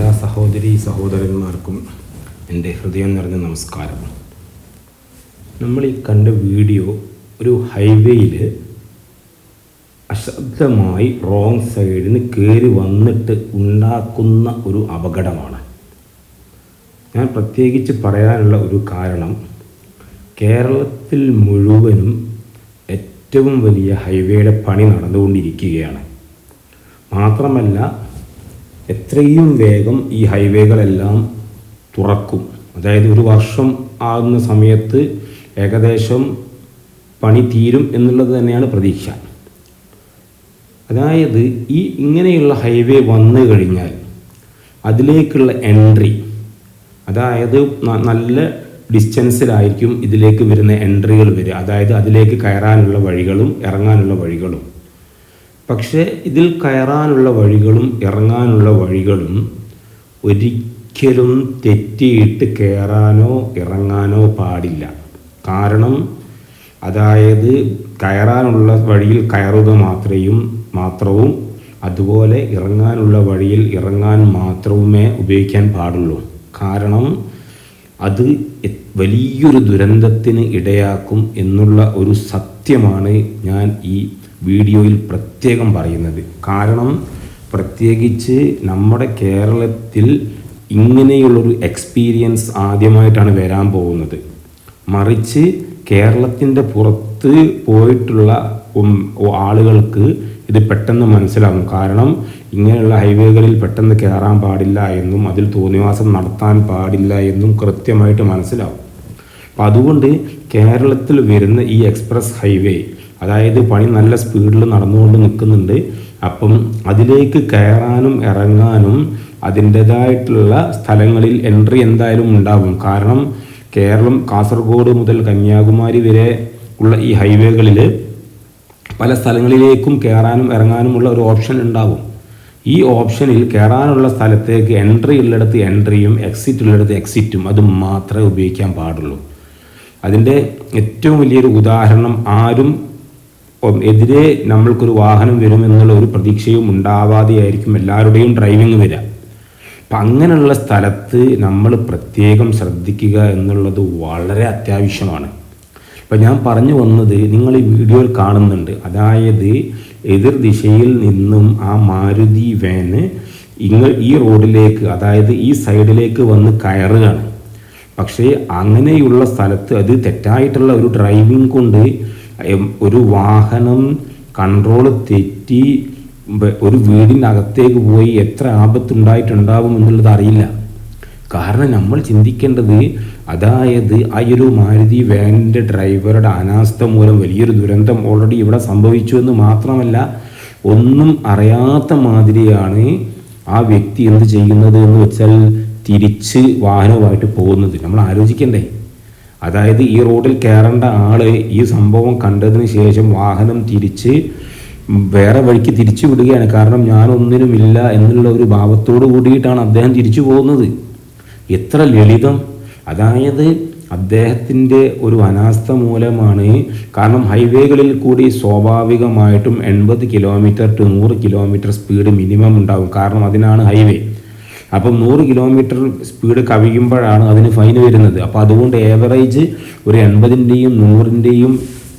എല്ലാ സഹോദരി സഹോദരന്മാർക്കും എന്റെ ഹൃദയം നിറഞ്ഞ നമസ്കാരം. നമ്മൾ ഈ കണ്ട വീഡിയോ ഒരു ഹൈവേയിൽ അശബ്ദമായി റോങ് സൈഡിൽ നിന്ന് കയറി വന്നിട്ട് ഉണ്ടാക്കുന്ന ഒരു അപകടമാണ്. ഞാൻ പ്രത്യേകിച്ച് പറയാനുള്ള ഒരു കാരണം കേരളത്തിൽ മുഴുവനും ഏറ്റവും വലിയ ഹൈവേയുടെ പണി നടന്നുകൊണ്ടിരിക്കുകയാണ്. മാത്രമല്ല എത്രയും വേഗം ഈ ഹൈവേകളെല്ലാം തുറക്കും. അതായത് ഒരു വർഷം ആകുന്ന സമയത്ത് ഏകദേശം പണി തീരും എന്നുള്ളത് തന്നെയാണ് പ്രതീക്ഷ. അതായത് ഈ ഇങ്ങനെയുള്ള ഹൈവേ വന്നു കഴിഞ്ഞാൽ അതിലേക്കുള്ള എൻട്രി അതായത് നല്ല ഡിസ്റ്റൻസിലായിരിക്കും ഇതിലേക്ക് വരുന്ന എൻട്രികൾ വരിക. അതായത് അതിലേക്ക് കയറാനുള്ള വഴികളും ഇറങ്ങാനുള്ള വഴികളും. പക്ഷേ ഇതിൽ കയറാനുള്ള വഴികളും ഇറങ്ങാനുള്ള വഴികളും ഒരിക്കലും തെറ്റിയിട്ട് കയറാനോ ഇറങ്ങാനോ പാടില്ല. കാരണം അതായത് കയറാനുള്ള വഴിയിൽ കയറുക മാത്രയും മാത്രവും അതുപോലെ ഇറങ്ങാനുള്ള വഴിയിൽ ഇറങ്ങാൻ മാത്രവുമേ ഉപയോഗിക്കാൻ പാടുള്ളൂ. കാരണം അത് വലിയൊരു ദുരന്തത്തിന് ഇടയാക്കും എന്നുള്ള ഒരു സത്യമാണ് ഞാൻ ഈ വീഡിയോയിൽ പ്രത്യേകം പറയുന്നത്. കാരണം പ്രത്യേകിച്ച് നമ്മുടെ കേരളത്തിൽ ഇങ്ങനെയുള്ളൊരു എക്സ്പീരിയൻസ് ആദ്യമായിട്ടാണ് വരാൻ പോകുന്നത്. മറിച്ച് കേരളത്തിന്റെ പുറത്ത് പോയിട്ടുള്ള ആളുകൾക്ക് ഇത് പെട്ടെന്ന് മനസ്സിലാകും. കാരണം ഇങ്ങനെയുള്ള ഹൈവേകളിൽ പെട്ടെന്ന് കയറാൻ പാടില്ല എന്നും അതിൽ തോന്നിവാസം നടത്താൻ പാടില്ല എന്നും കൃത്യമായിട്ട് മനസ്സിലാവും. അപ്പം അതുകൊണ്ട് കേരളത്തിൽ വരുന്ന ഈ എക്സ്പ്രസ് ഹൈവേ അതായത് പണി നല്ല സ്പീഡിൽ നടന്നുകൊണ്ട് നിൽക്കുന്നുണ്ട്. അപ്പം അതിലേക്ക് കയറാനും ഇറങ്ങാനും അതിന്റെതായിട്ടുള്ള സ്ഥലങ്ങളിൽ എൻട്രി എന്തായാലും ഉണ്ടാകും. കാരണം കേരളം കാസർഗോഡ് മുതൽ കന്യാകുമാരി വരെ ഉള്ള ഈ ഹൈവേകളിൽ പല സ്ഥലങ്ങളിലേക്കും കയറാനും ഇറങ്ങാനുമുള്ള ഒരു ഓപ്ഷൻ ഉണ്ടാകും. ഈ ഓപ്ഷനിൽ കയറാനുള്ള സ്ഥലത്തേക്ക് എൻട്രി ഉള്ളിടത്ത് എൻട്രിയും എക്സിറ്റ് ഉള്ളിടത്ത് എക്സിറ്റും അത് മാത്രമേ ഉപയോഗിക്കാൻ പാടുള്ളൂ. അതിന്റെ ഏറ്റവും വലിയൊരു ഉദാഹരണം ആരും എതിരെ നമ്മൾക്കൊരു വാഹനം വരുമെന്നുള്ള ഒരു പ്രതീക്ഷയും ഉണ്ടാവാതെയായിരിക്കും എല്ലാവരുടെയും ഡ്രൈവിംഗ് വരിക. അപ്പം അങ്ങനെയുള്ള സ്ഥലത്ത് നമ്മൾ പ്രത്യേകം ശ്രദ്ധിക്കുക എന്നുള്ളത് വളരെ അത്യാവശ്യമാണ്. അപ്പം ഞാൻ പറഞ്ഞു വന്നത് നിങ്ങൾ ഈ വീഡിയോയിൽ കാണുന്നുണ്ട്. അതായത് എതിർ ദിശയിൽ നിന്നും ആ മാരുതി വാന് ഇങ്ങ ഈ റോഡിലേക്ക് അതായത് ഈ സൈഡിലേക്ക് വന്ന് കയറുകയാണ്. പക്ഷേ അങ്ങനെയുള്ള സ്ഥലത്ത് അത് തെറ്റായിട്ടുള്ള ഒരു ഡ്രൈവിംഗ് കൊണ്ട് ഒരു വാഹനം കൺട്രോൾ തെറ്റി ഒരു വീടിനകത്തേക്ക് പോയി എത്ര ആപത്തുണ്ടായിട്ടുണ്ടാവും എന്നുള്ളത് അറിയില്ല. കാരണം നമ്മൾ ചിന്തിക്കേണ്ടത് അതായത് ആ ഒരു മാരുതി വാനിന്റെ ഡ്രൈവറുടെ അനാസ്ഥ മൂലം വലിയൊരു ദുരന്തം ഓൾറെഡി ഇവിടെ സംഭവിച്ചു എന്ന് മാത്രമല്ല ഒന്നും അറിയാത്ത മാതിരിയാണ് ആ വ്യക്തി എന്ത് ചെയ്യുന്നത് എന്ന് വെച്ചാൽ തിരിച്ച് വാഹനവുമായിട്ട് പോകുന്നത്. നമ്മൾ ആലോചിക്കണ്ടേ? അതായത് ഈ റോഡിൽ കയറേണ്ട ആൾ ഈ സംഭവം കണ്ടതിന് ശേഷം വാഹനം തിരിച്ച് വേറെ വഴിക്ക് തിരിച്ചു വിടുകയാണ്. കാരണം ഞാനൊന്നിനുമില്ല എന്നുള്ള ഒരു ഭാവത്തോടു കൂടിയിട്ടാണ് അദ്ദേഹം തിരിച്ചു പോകുന്നത്. എത്ര ലളിതം. അതായത് അദ്ദേഹത്തിന്റെ ഒരു അനാസ്ഥ മൂലമാണ് കാരണം ഹൈവേകളിൽ കൂടി സ്വാഭാവികമായിട്ടും എൺപത് കിലോമീറ്റർ ടു നൂറ് കിലോമീറ്റർ സ്പീഡ് മിനിമം ഉണ്ടാകും കാരണം അതിനാണ് ഹൈവേ. അപ്പം നൂറ് കിലോമീറ്റർ സ്പീഡ് കവിയുമ്പോഴാണ് അതിന് ഫൈൻ വരുന്നത്. അപ്പോൾ അതുകൊണ്ട് ഏവറേജ് ഒരു എൺപതിന്റെയും നൂറിന്റെയും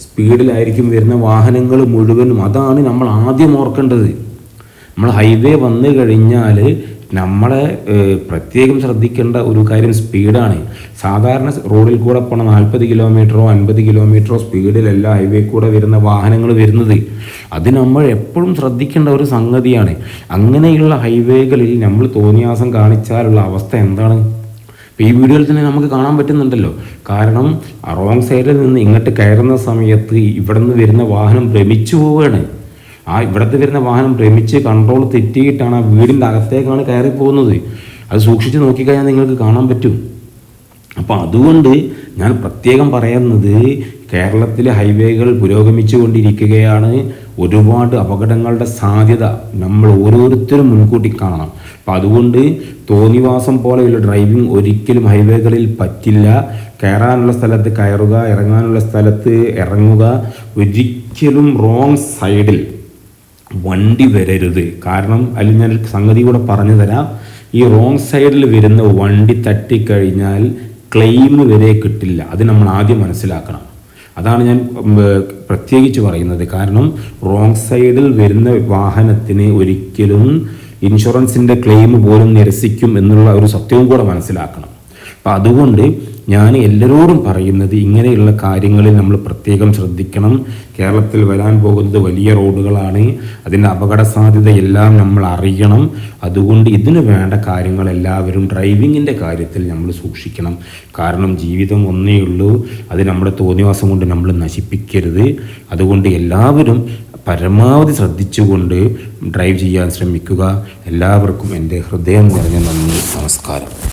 സ്പീഡിലായിരിക്കും വരുന്ന വാഹനങ്ങൾ മുഴുവനും. അതാണ് നമ്മൾ ആദ്യം ഓർക്കേണ്ടത്. നമ്മൾ ഹൈവേ വന്നു കഴിഞ്ഞാൽ നമ്മളെ പ്രത്യേകം ശ്രദ്ധിക്കേണ്ട ഒരു കാര്യം സ്പീഡാണ്. സാധാരണ റോഡിൽ കൂടെ പോണ നാൽപ്പത് കിലോമീറ്ററോ അൻപത് കിലോമീറ്ററോ സ്പീഡിലല്ല ഹൈവേ കൂടെ വരുന്ന വാഹനങ്ങൾ വരുന്നത്. അത് നമ്മൾ എപ്പോഴും ശ്രദ്ധിക്കേണ്ട ഒരു സംഗതിയാണ്. അങ്ങനെയുള്ള ഹൈവേകളിൽ നമ്മൾ തോന്നിയാസം കാണിച്ചാലുള്ള അവസ്ഥ എന്താണ്? ഈ വീഡിയോയിൽ തന്നെ നമുക്ക് കാണാൻ പറ്റുന്നുണ്ടല്ലോ. കാരണം റോങ് സൈഡിൽ നിന്ന് ഇങ്ങോട്ട് കയറുന്ന സമയത്ത് ഇവിടെ നിന്ന് വരുന്ന വാഹനം ഭ്രമിച്ചു പോവുകയാണ്. ആ ഇവിടുത്തെ വരുന്ന വാഹനം ഭ്രമിച്ച് കൺട്രോൾ തെറ്റിയിട്ടാണ് ആ വീടിന്റെ അകത്തേക്കാണ് കയറി പോകുന്നത് അത് സൂക്ഷിച്ച് നോക്കിക്കഴിഞ്ഞാൽ നിങ്ങൾക്ക് കാണാൻ പറ്റും. അപ്പോൾ അതുകൊണ്ട് ഞാൻ പ്രത്യേകം പറയുന്നത് കേരളത്തിലെ ഹൈവേകൾ പുരോഗമിച്ചു കൊണ്ടിരിക്കുകയാണ് ഒരുപാട് അപകടങ്ങളുടെ സാധ്യത നമ്മൾ ഓരോരുത്തരും മുൻകൂട്ടി കാണണം. അപ്പം അതുകൊണ്ട് തോന്നിവാസം പോലെയുള്ള ഡ്രൈവിംഗ് ഒരിക്കലും ഹൈവേകളിൽ പറ്റില്ല. കയറാനുള്ള സ്ഥലത്ത് കയറുക ഇറങ്ങാനുള്ള സ്ഥലത്ത് ഇറങ്ങുക ഒരിക്കലും റോങ് സൈഡിൽ വണ്ടി വരരുത്. കാരണം അതിൽ ഞാൻ സംഗതി കൂടെ പറഞ്ഞു തരാം. ഈ റോങ് സൈഡിൽ വരുന്ന വണ്ടി തട്ടിക്കഴിഞ്ഞാൽ ക്ലെയിം വരെ കിട്ടില്ല. അത് നമ്മൾ ആദ്യം മനസ്സിലാക്കണം. അതാണ് ഞാൻ പ്രത്യേകിച്ച് പറയുന്നത്. കാരണം റോങ് സൈഡിൽ വരുന്ന വാഹനത്തിന് ഒരിക്കലും ഇൻഷുറൻസിന്റെ ക്ലെയിം പോലും നിരസിക്കും എന്നുള്ള ഒരു സത്യവും കൂടെ മനസ്സിലാക്കണം. അപ്പം അതുകൊണ്ട് ഞാൻ എല്ലാവരോടും പറയുന്നത് ഇങ്ങനെയുള്ള കാര്യങ്ങളിൽ നമ്മൾ പ്രത്യേകം ശ്രദ്ധിക്കണം. കേരളത്തിൽ വരാൻ പോകുന്നത് വലിയ റോഡുകളാണ്. അതിന്റെ അപകട സാധ്യതയെല്ലാം നമ്മൾ അറിയണം. അതുകൊണ്ട് ഇതിന് വേണ്ട കാര്യങ്ങൾ എല്ലാവരും ഡ്രൈവിങ്ങിന്റെ കാര്യത്തിൽ നമ്മൾ സൂക്ഷിക്കണം. കാരണം ജീവിതം ഒന്നേ ഉള്ളൂ. അത് നമ്മുടെ തോന്നിവാസം കൊണ്ട് നമ്മൾ നശിപ്പിക്കരുത്. അതുകൊണ്ട് എല്ലാവരും പരമാവധി ശ്രദ്ധിച്ചുകൊണ്ട് ഡ്രൈവ് ചെയ്യാൻ ശ്രമിക്കുക. എല്ലാവർക്കും എന്റെ ഹൃദയം നിറഞ്ഞ നന്ദി. നമസ്കാരം.